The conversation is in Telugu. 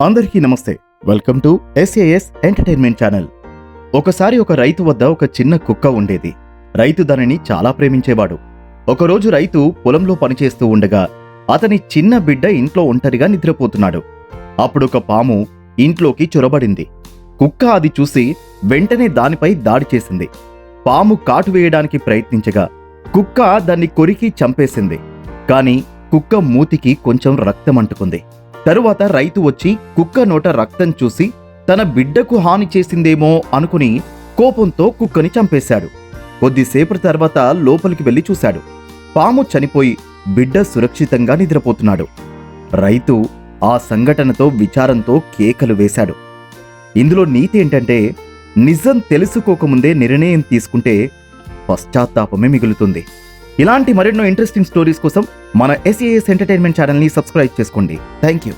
అందరికీ నమస్తే. Welcome to SAS entertainment channel ఒకసారి ఒక రైతు వద్ద ఒక చిన్న కుక్క ఉండేది. రైతు దానిని చాలా ప్రేమించేవాడు. ఒకరోజు రైతు పొలంలో పనిచేస్తూ ఉండగా అతని చిన్న బిడ్డ ఇంట్లో ఒంటరిగా నిద్రపోతున్నాడు. అప్పుడు ఒక పాము ఇంట్లోకి చొరబడింది. కుక్క అది చూసి వెంటనే దానిపై దాడి చేసింది. పాము కాటు వేయడానికి ప్రయత్నించగా కుక్క దాన్ని కొరికి చంపేసింది. కానీ కుక్క మూతికి కొంచెం రక్తం అంటుకుంది. తరువాత రైతు వచ్చి కుక్క నోట రక్తం చూసి తన బిడ్డకు హాని చేసిందేమో అనుకుని కోపంతో కుక్కని చంపేశాడు. కొద్దిసేపటి తర్వాత లోపలికి వెళ్ళి చూశాడు. పాము చనిపోయి బిడ్డ సురక్షితంగా నిద్రపోతున్నాడు. రైతు ఆ సంఘటనతో విచారంతో కేకలు వేశాడు. ఇందులో నీతి ఏంటంటే నిజం తెలుసుకోకముందే నిర్ణయం తీసుకుంటే పశ్చాత్తాపమే మిగులుతుంది. ఇలాంటి మరెన్నో ఇంట్రెస్టింగ్ స్టోరీస్ కోసం మన ఎస్ఏఎస్ ఎంటర్టైన్మెంట్ ఛానల్ని సబ్స్క్రైబ్ చేసుకోండి. Thank you